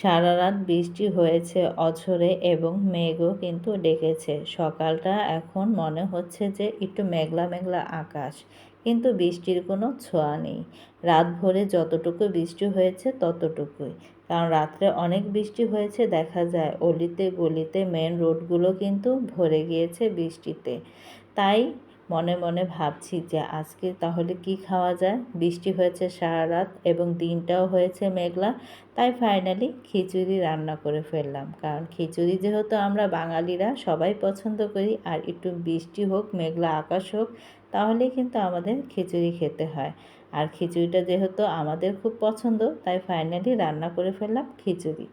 সারা রাত বৃষ্টি হয়েছে, অঝরে এবং মেঘও কিন্তু ডেকেছে। সকালটা এখন মনে হচ্ছে যে একটু মেঘলা মেঘলা আকাশ, কিন্তু বৃষ্টির কোনো ছোঁয়া নেই। রাত ভোরে যতটুকু বৃষ্টি হয়েছে ততটুকুই, কারণ রাত্রে অনেক বৃষ্টি হয়েছে দেখা যায়, অলিতে গলিতে মেন রোডগুলো কিন্তু ভরে গিয়েছে বৃষ্টিতে। তাই মনে মনে ভাবছি যে আজকে তাহলে কি খাওয়া যায়? বৃষ্টি হয়েছে সারা রাত এবং দিনটাও হয়েছে মেঘলা, তাই ফাইনালি খিচুড়ি রান্না করে ফেললাম। কারণ খিচুড়ি যেহেতু আমরা বাঙালিরা সবাই পছন্দ করি, আর একটু বৃষ্টি হোক, মেঘলা আকাশ হোক, তাহলেই কিন্তু আমাদের খিচুড়ি খেতে হয়। আর খিচুড়িটা যেহেতু আমাদের খুব পছন্দ, তাই ফাইনালি রান্না করে ফেললাম খিচুড়ি।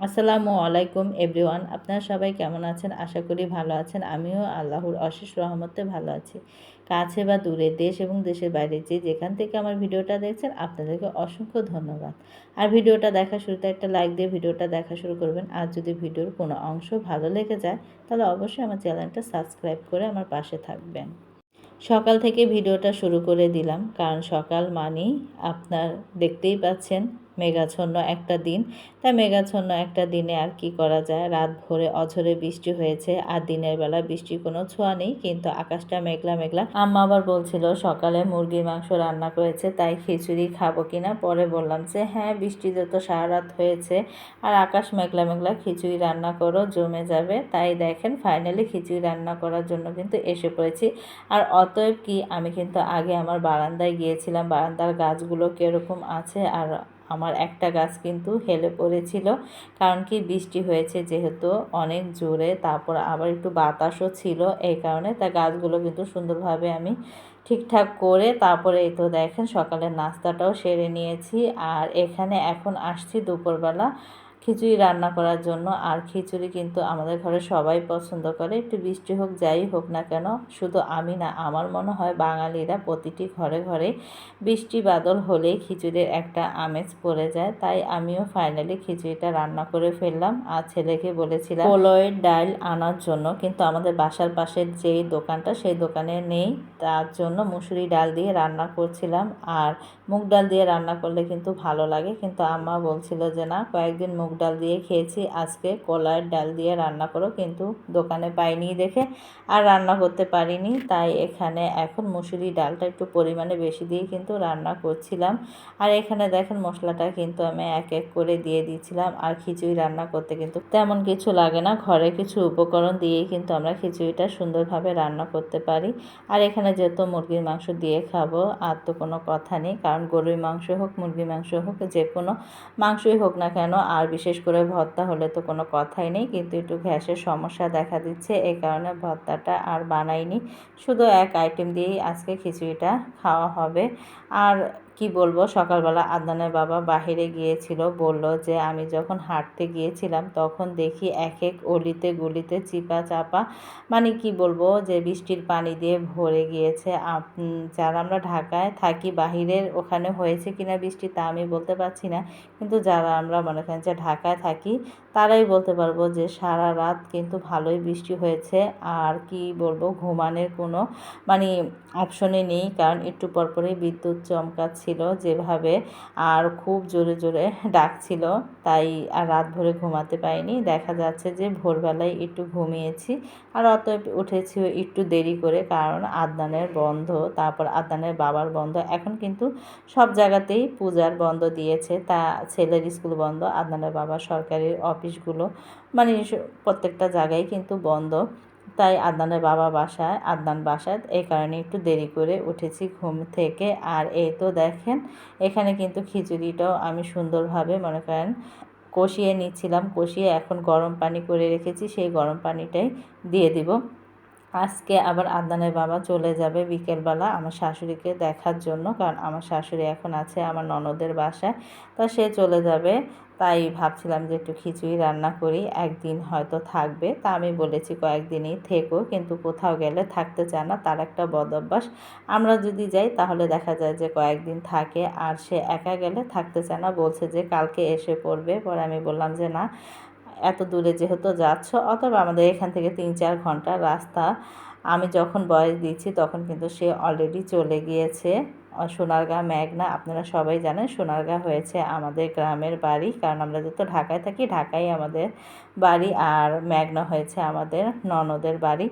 আসসালামু আলাইকুম এভরিওয়ান, আপনারা সবাই কেমন আছেন? আশা করি ভালো আছেন। আমিও আল্লাহর অশেষ রহমতে ভালো আছি। কাছে বা দূরে, দেশ এবং দেশের বাইরে যে যেখান থেকে আমার ভিডিওটা দেখছেন, আপনাদেরকে অসংখ্য ধন্যবাদ। আর ভিডিওটা দেখা শুরুতে একটা লাইক দিয়ে ভিডিওটা দেখা শুরু করবেন। আর যদি ভিডিওর কোনো অংশ ভালো লেগে যায়, তাহলে অবশ্যই আমার চ্যানেলটা সাবস্ক্রাইব করে আমার পাশে থাকবেন। সকাল থেকে ভিডিওটা শুরু করে দিলাম। কারণ সকাল মানেই আপনার দেখতেই পাচ্ছেন মেঘাচ্ছন্ন একটা দিন। তাই মেঘাচ্ছন্ন একটা দিনে আর কি করা যায়? রাত ভোরে অঝরে বৃষ্টি হয়েছে, আর দিনের বেলা বৃষ্টির কোনো ছোঁয়া নেই, কিন্তু আকাশটা মেঘলা মেঘলা। আম্মা আবার বলছিল, সকালে মুরগির মাংস রান্না করেছে, তাই খিচুড়ি খাব কিনা পরে বললাম যে হ্যাঁ বৃষ্টি যত সারা রাত হয়েছে, আর আকাশ মেঘলা মেঘলা, খিচুড়ি রান্না করো, জমে যাবে। তাই দেখেন ফাইনালি খিচুড়ি রান্না করার জন্য কিন্তু এসে পড়েছি। আর অতএব কি, আমি কিন্তু আগে আমার বারান্দায় গিয়েছিলাম, বারান্দার গাছগুলো কীরকম আছে, আর আমার একটা গাছ কিন্তু হেলে পড়েছিল। কারণ কি বৃষ্টি হয়েছে যেহেতু অনেক জোরে, তারপর আবার একটু বাতাসও ছিল। এই কারণে তা গাছগুলো কিন্তু সুন্দরভাবে আমি ঠিকঠাক করে তারপরে এই তো দেখেন সকালের নাস্তাটাও সেরে নিয়েছি। আর এখানে এখন আসছি দুপুরবেলা। খিচুড়ি রান্না করার জন্য। আর খিচুড়ি কিন্তু আমাদের ঘরে সবাই পছন্দ করে। একটু বৃষ্টি হোক, যাই হোক না কেন, শুধু আমি না, আমার মনে হয় বাঙালিরা প্রতিটি ঘরে ঘরে বৃষ্টি বাদল হলেই খিচুড়ির একটা আমেজ পড়ে যায়। তাই আমিও ফাইনালি খিচুড়িটা রান্না করে ফেললাম। আর ছেলেকে বলেছিলাম, পোলয়ের ডাল আনার জন্য। কিন্তু আমাদের বাসার পাশের যেই দোকানটা, সেই দোকানে নেই। তার জন্য মুসুরি ডাল দিয়ে রান্না করছিলাম। আর মুগ ডাল দিয়ে রান্না করলে কিন্তু ভালো লাগে। কিন্তু আম্মা বলছিল যে, না, কয়েকদিন মুগ ডাল দিয়ে খেয়েছি, আজকে কলার ডাল দিয়ে রান্না করো। কিন্তু দোকানে পাইনি দেখে আর রান্না করতে পারিনি। তাই এখানে এখন মুসুরি ডালটা একটু পরিমাণে বেশি দিয়ে কিন্তু রান্না করছিলাম। আর এখানে দেখেন মশলাটা কিন্তু আমি এক এক করে দিয়ে দিয়েছিলাম আর খিচুড়ি রান্না করতে কিন্তু তেমন কিছু লাগে না। ঘরে কিছু উপকরণ দিয়েই কিন্তু আমরা খিচুড়িটা সুন্দরভাবে রান্না করতে পারি। আর এখানে যেহেতু মুরগির মাংস দিয়ে খাব, আর তো কোনো কথা নেই। কারণ গরুর মাংস হোক মুরগির মাংস হোক, যে কোনো মাংসই হোক না কেন, আর বিশেষ করে ভর্তা হলে তো কোনো কথাই নেই, কিন্তু একটু গ্যাসের সমস্যা দেখা দিচ্ছে এই কারণে ভর্তাটা আর বানাইনি। শুধু এক আইটেম দিয়েই আজকে খিচুড়িটা খাওয়া হবে। আর কি বলব, সকালবেলা আদনানের বাবা বাহিরে গিয়েছিল, বলল যে আমি যখন হাঁটতে গিয়েছিলাম তখন দেখি এক এক অলিতে গলিতে চিপা চাপা মানে কি বলব যে বৃষ্টির পানি দিয়ে ভরে গিয়েছে। যারা আমরা ঢাকায় থাকি বাহিরের ওখানে হয়েছে কিনা বৃষ্টি তা আমি বলতে পারছি না, কিন্তু যারা আমরা মনে করেন যে ঢাকায় থাকি তারাই বলতে পারব যে সারা রাত কিন্তু ভালোই বৃষ্টি হয়েছে। আর কি বলব, ঘুমানোর কোনো মানে অপশনে নেই, কারণ একটু পরপরই বিদ্যুৎ চমকাচ্ছিল যেভাবে, আর খুব জোরে জোরে ডাকছিল, তাই আর রাত ভরে ঘুমাতে পারিনি। দেখা যাচ্ছে যে ভোরবেলায় একটু ঘুমিয়েছি, আর অত উঠেছি একটু দেরি করে, কারণ আদনানের বন্ধ, তারপর আদনানের বাবার বন্ধ। এখন কিন্তু সব জায়গাতেই পূজার বন্ধ দিয়েছে, তা ছেলের স্কুল বন্ধ, আদনানের বাবা সরকারি অফিসগুলো। মানে প্রত্যেকটা জায়গায় কিন্তু বন্ধ। তাই আদনানের বাবা বাসায়, আদনান বাসায় এই কারণে একটু দেরি করে উঠেছি ঘুম থেকে। আর এই তো দেখেন, এখানে কিন্তু খিচুড়িটাও আমি সুন্দরভাবে মনে করেন কষিয়ে নিচ্ছিলাম, কষিয়ে এখন গরম পানি করে রেখেছি, সেই গরম পানিটাই দিয়ে দিব। আজকে আবার আদনানের বাবা চলে যাবে বিকেলবেলা আমার শাশুড়িকে দেখার জন্য, কারণ আমার শাশুড়ি এখন আছে আমার ননদের বাসায়। তা সে চলে যাবে তাই ভাবছিলাম যে একটু খিচুড়ি রান্না করি, একদিন হয়তো থাকবে। তা আমি বলেছি কয়েকদিনই থেকো, কিন্তু কোথাও গেলে থাকতে চায় না, তার একটা বদ অভ্যাস। আমরা যদি যাই, তাহলে দেখা যায় যে কয়েকদিন থাকে আর সে একা গেলে থাকতে চায় না। বলছে যে কালকে এসে পড়বে। পরে আমি বললাম যে না এত দূরে যেহেতু যাচ্ছ, অথবা আমাদের এখান থেকে তিন চার ঘণ্টা রাস্তা, আমি যখন বয়স দিচ্ছি তখন কিন্তু সে অলরেডি চলে গিয়েছে। সোনারগাঁ, মেঘনা, আপনারা সবাই জানেন সোনারগাঁ হয়েছে আমাদের গ্রামের বাড়ি, কারণ আমরা যেহেতু ঢাকায় থাকি, ঢাকাই আমাদের বাড়ি, আর মেঘনা হয়েছে আমাদের ননদের বাড়ি।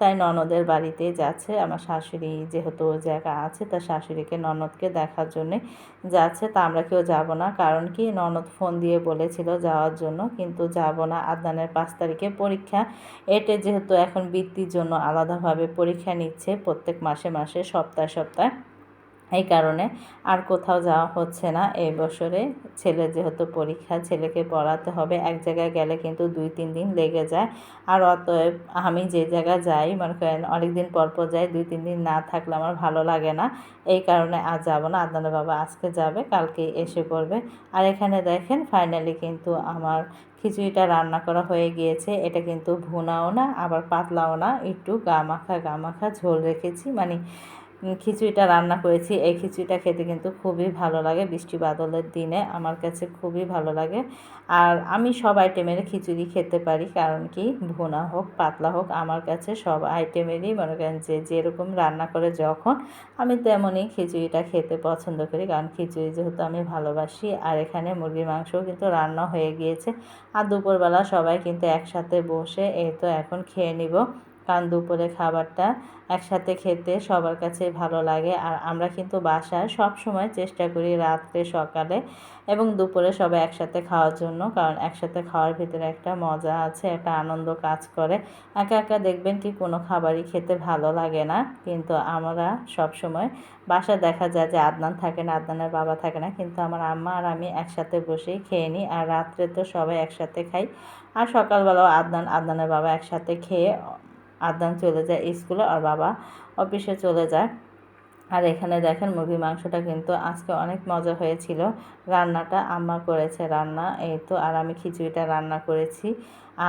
তাই ননদের বাড়িতে যাচ্ছে। আমার শাশুড়ি যেহেতু ও জায়গা আছে তার শাশুড়িকে ননদকে দেখার জন্যে যাচ্ছে। তা আমরা কেউ যাব না, কারণ কি ননদ ফোন দিয়ে বলেছিল যাওয়ার জন্য, কিন্তু যাব না। আদানের পাঁচ তারিখে পরীক্ষা। এটে যেহেতু এখন বৃত্তির জন্য আলাদাভাবে পরীক্ষা নিচ্ছে, প্রত্যেক মাসে মাসে, সপ্তাহে সপ্তাহে। এই কারণে আর কোথাও যাওয়া হচ্ছে না। এই বছরে ছেলে যেহেতু পরীক্ষা, ছেলেকে পড়াতে হবে, এক জায়গায় গেলে কিন্তু দুই, তিন দিন লেগে যায়। আর অতএব আমি যে জায়গায় যাই, মনে করেন অনেক দিন পর পর যাই, দুই, তিন দিন না থাকলে আমার ভালো লাগে না। এই কারণে আর যাব না। আদানের বাবা আজকে যাবে, কালকে এসে পড়বে। আর এখানে দেখেন ফাইনালি কিন্তু আমার খিচুড়িটা রান্না করা হয়ে গিয়েছে। এটা কিন্তু ভুনাও না, আবার পাতলাও না। একটু গা মাখা গা মাখা ঝোল রেখেছি। মানে খিচুড়িটা রান্না করেছি। এই খিচুড়িটা খেতে কিন্তু খুবই ভালো লাগে। বৃষ্টি বাদলের দিনে আমার কাছে খুবই ভালো লাগে। আর আমি সব আইটেমের খিচুড়ি খেতে পারি, কারণ কি? ভুনা হোক, পাতলা হোক, আমার কাছে সব আইটেমেরই মনে করেন যে, যেরকম রান্না করে যখন, আমি তেমনই খিচুড়িটা খেতে পছন্দ করি। কারণ খিচুড়ি যেহেতু আমি ভালোবাসি, আর এখানে মুরগির মাংসও কিন্তু রান্না হয়ে গিয়েছে। আর দুপুরবেলা সবাই কিন্তু একসাথে বসে, এই তো এখন খেয়ে নিব। কারণ দুপুরে খাবারটা একসাথে খেতে সবার কাছে ভালো লাগে। আর আমরা কিন্তু বাসায় সব সময় চেষ্টা করি রাত্রে সকালে এবং দুপুরে সবাই একসাথে খাওয়ার জন্য, কারণ একসাথে খাওয়ার ভিতরে একটা মজা আছে, একটা আনন্দ কাজ করে। একা একা দেখবেন কি কোনো খাবারই খেতে ভালো লাগে না। কিন্তু আমরা সব সময় বাসা দেখা যায় যে আদনান থাকে না, আদনানের বাবা থাকে না, কিন্তু আমার আম্মা আর আমি একসাথে বসেই খেয়ে নিই। আর রাত্রে তো সবাই একসাথে খাই। আর সকালবেলাও আদনান, আদনানের বাবা একসাথে খেয়ে আদান চলে যায় স্কুলে আর বাবা অফিসে চলে যায়। আর এখানে দেখেন মুরগির মাংসটা কিন্তু আজকে অনেক মজা হয়েছিল। রান্নাটা আম্মা করেছে রান্না, এই তো, আর আমি খিচুড়িটা রান্না করেছি।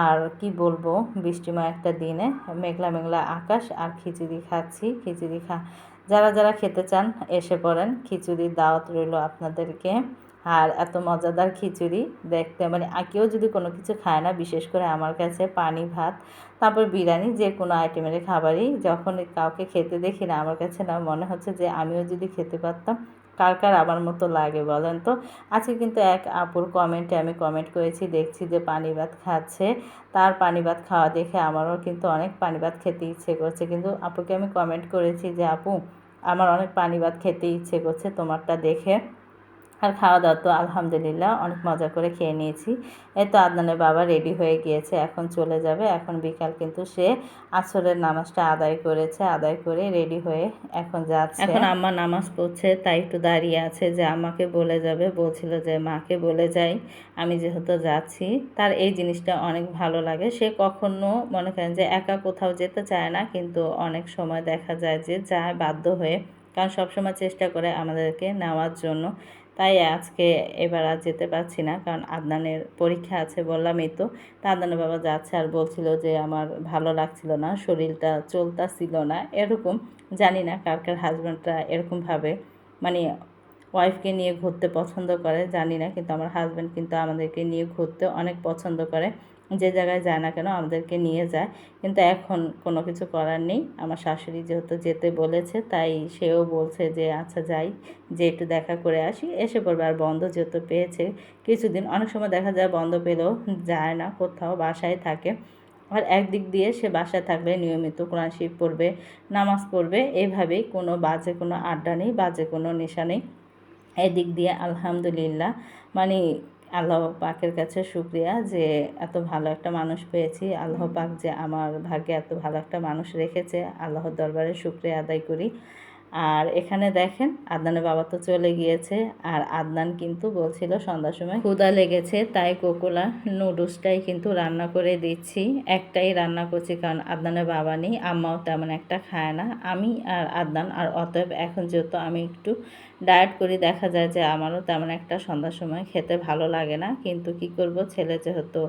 আর কি বলব, বৃষ্টিময় একটা দিনে মেঘলা মেঘলা আকাশ আর খিচুড়ি খাচ্ছি, খিচুড়ি খা যারা যারা খেতে চান এসে পড়েন। খিচুড়ির দাওয়াত রইল আপনাদেরকে। আর এত মজাদার খিচুড়ি দেখতে। মানে কেউ যদি কোনো কিছু খায় না, বিশেষ করে আমার কাছে পানি, ভাত, তারপর বিরিয়ানি যে কোনো আইটেমের খাবারই যখন কাউকে খেতে দেখি না, আমার কাছে না, মনে হচ্ছে যে আমিও যদি খেতে পারতাম, কার কার আমার মতো লাগে বলেন তো? আজকে কিন্তু এক আপুর কমেন্টে আমি কমেন্ট করেছি, দেখছি যে পানি, ভাত খাচ্ছে। তার পানি, ভাত খাওয়া দেখে আমারও কিন্তু অনেক পানি, ভাত খেতে ইচ্ছে করছে। কিন্তু আপুকে আমি কমেন্ট করেছি যে, আপু, আমার অনেক পানি, ভাত খেতে ইচ্ছে করছে তোমারটা দেখে। আর খাওয়া দাওয়া তো আলহামদুলিল্লাহ অনেক মজা করে খেয়ে নিয়েছি। এই তো আদনানের বাবা রেডি হয়ে গিয়েছে, এখন চলে যাবে। এখন বিকাল কিন্তু সে আসরের নামাজটা আদায় করেছে, আদায় করে রেডি হয়ে এখন যাচ্ছে। এখন আম্মা নামাজ পড়ছে, তাই একটু দাঁড়িয়ে আছে যে আমাকে বলে যাবে, বলছিল যে মাকে বলে যাই, আমি যেহেতু যাচ্ছি। তার এই জিনিসটা অনেক ভালো লাগে। সে কখনো মনে করেন যে একা কোথাও যেতে চায় না, কিন্তু অনেক সময় দেখা যায় যে যায় বাধ্য হয়ে, কারণ সবসময় চেষ্টা করে আমাদেরকে নেওয়ার জন্য। তাই আজকে এবার আর যেতে পারছি না, কারণ আদনানের পরীক্ষা আছে বললামই তো। তা আদনানের বাবা যাচ্ছে আর বলছিল যে আমার ভালো লাগছিল না, শরীরটা চলতাছিল না, এরকম। জানি না কার কার হাজব্যান্ডরা এরকমভাবে মানে ওয়াইফকে নিয়ে ঘুরতে পছন্দ করে, জানি না, কিন্তু আমার হাজব্যান্ড কিন্তু আমাদেরকে নিয়ে ঘুরতে অনেক পছন্দ করে। যে জায়গায় যায় না কেন আমাদেরকে নিয়ে যায়। কিন্তু এখন কোনো কিছু করার নেই। আমার শাশুড়ি যেহেতু যেতে বলেছে, তাই সেও বলছে যে আচ্ছা যাই, যে একটু দেখা করে আসি। এসে পড়বে আর বন্ধ যেহেতু পেয়েছে, কিছুদিন অনেক সময় দেখা যায় বন্ধ পেলেও যায় না, কোথাও বাসায় থাকে। আর একদিক দিয়ে সে বাসায় থাকলে নিয়মিত কোরআন শিব পড়বে, নামাজ পড়বে, এভাবেই কোনো বাজে কোনো আড্ডা নেই, বাজে কোনো নেশা নেই। এদিক দিয়ে আলহামদুলিল্লাহ মানে আল্লাহ পাকের কাছে শুক্রিয়া যে এত ভালো একটা মানুষ পেয়েছি। আল্লাহ পাক যে আমার ভাগ্যে এত ভালো একটা মানুষ রেখেছে। আল্লাহর দরবারে শুক্রিয়া আদায় করি। আর এখানে দেখেন, আদনানের বাবা তো চলে গিয়েছে। আর আদনান কিন্তু বলছিল সন্ধ্যার সময় ক্ষুদা লেগেছে, তাই কোকোলা নুডলসটাই কিন্তু রান্না করে দিচ্ছি। একটাই রান্না করছি, কারণ আদনানের বাবা নেই, আম্মাও তেমন একটা খায় না। আমি আর আদনান আর অতএব এখন যেহেতু আমি একটু ডায়েট করি, দেখা যায় যে আমারও তেমন একটা সন্ধ্যার সময় খেতে ভালো লাগে না। কিন্তু কি করব, ছেলে যেহেতু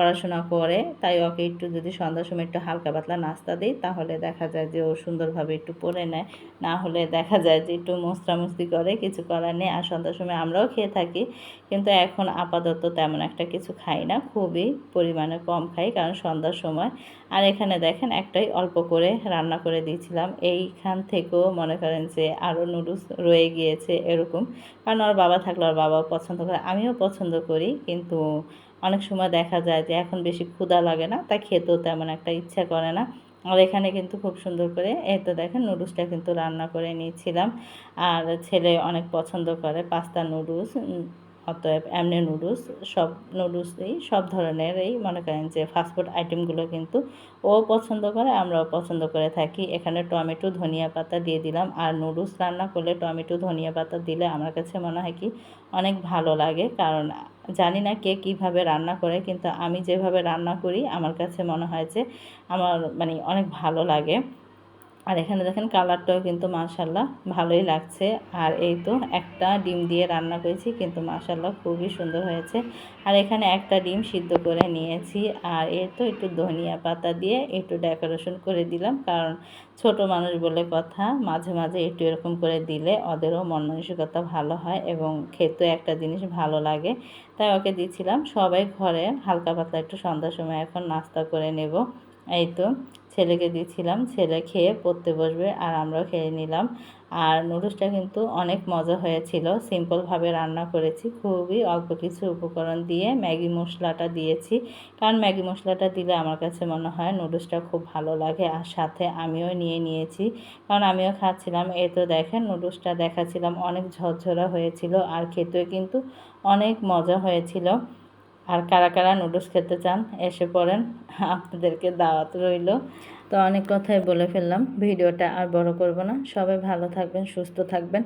পড়াশোনা করে, তাই ওকে একটু যদি সন্ধ্যার সময় একটু হালকা পাতলা নাস্তা দিই, তাহলে দেখা যায় যে ও সুন্দরভাবে একটু পড়ে নেয়। না হলে দেখা যায় যে একটু মোস্তামস্তি করে, কিছু করার নেই। আর সন্ধ্যার সময় আমরাও খেয়ে থাকি, কিন্তু এখন আপাতত তেমন একটা কিছু খাই না, খুবই পরিমাণে কম খাই, কারণ সন্ধ্যার সময়। আর এখানে দেখেন একটাই অল্প করে রান্না করে দিয়েছিলাম। এইখান থেকেও মনে করেন যে আরও নুডলস রয়ে গিয়েছে এরকম। কারণ ওর বাবা থাকলে ওর বাবাও পছন্দ করে, আমিও পছন্দ করি, কিন্তু অনেক সময় দেখা যায় যে এখন বেশি ক্ষুদা লাগে না তাই খেতেও তেমন একটা ইচ্ছা করে না। আর এখানে কিন্তু খুব সুন্দর করে, এই তো দেখেন নুডলসটা কিন্তু রান্না করে নিয়েছিলাম। আর ছেলে অনেক পছন্দ করে, পাস্তা নুডলস অতএব এমনি নুডলস সব নুডলসই সব ধরনেরই মনে করেন যে ফাস্টফুড আইটেমগুলো কিন্তু ও পছন্দ করে, আমরাও পছন্দ করে থাকি। এখানে টমেটো, ধনিয়া পাতা দিয়ে দিলাম। আর নুডলস রান্না করলে টমেটো, ধনিয়া পাতা দিলে আমার কাছে মনে হয় কি অনেক ভালো লাগে। কারণ জানি না কে কীভাবে রান্না করে, কিন্তু আমি যেভাবে রান্না করি, আমার কাছে মনে হয় যে আমার মানে অনেক ভালো লাগে। আর এখানে দেখেন কালারটাও কিন্তু মাশাল্লাহ ভালোই লাগছে। আর এই তো একটা ডিম দিয়ে রান্না করেছি, কিন্তু মাশাল্লাহ খুবই সুন্দর হয়েছে। আর এখানে একটা ডিম সিদ্ধ করে নিয়েছি, আর এই তো একটু ধনিয়া পাতা দিয়ে একটু ডেকোরেশন করে দিলাম, কারণ ছোট মানুষ বলে কথা, মাঝে মাঝে একটু এরকম করে দিলে ওদেরও মন মানসিকতা ভালো হয় এবং খেতে একটা জিনিস ভালো লাগে। তাই ওকে দিয়েছিলাম সবাই ঘরে হালকা পাতলা একটু সন্ধ্যার সময় এখন নাস্তা করে নেব। এই তো, ছেলেকে দিয়েছিলাম ছেলে খেয়ে পড়তে বসবে আর আমরাও খেয়ে নিলাম। আর নুডলসটা কিন্তু অনেক মজা হয়েছিল। সিম্পলভাবে রান্না করেছি। খুবই অল্প কিছু উপকরণ দিয়ে ম্যাগি মশলাটা দিয়েছি। কারণ ম্যাগি মশলাটা দিলে আমার কাছে মনে হয় নুডলসটা খুব ভালো লাগে। আর সাথে আমিও নিয়ে নিয়েছি। কারণ আমিও খাচ্ছিলাম। এ তো দেখেন, নুডলসটা দেখাচ্ছিলাম। অনেক ঝরঝরা হয়েছিল। আর খেতেও কিন্তু অনেক মজা হয়েছিল। আর কারা কারা নুডলস খেতে চান, এসে পড়েন। আপনাদেরকে দাওয়াত রইল। তো অনেক কথাই বলে ফেললাম। ভিডিওটা আর বড় করব না। সবাই ভালো থাকবেন, সুস্থ থাকবেন।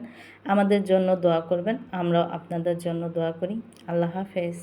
আমাদের জন্য দোয়া করবেন। আমরাও আপনাদের জন্য দোয়া করি। আল্লাহ হাফেজ।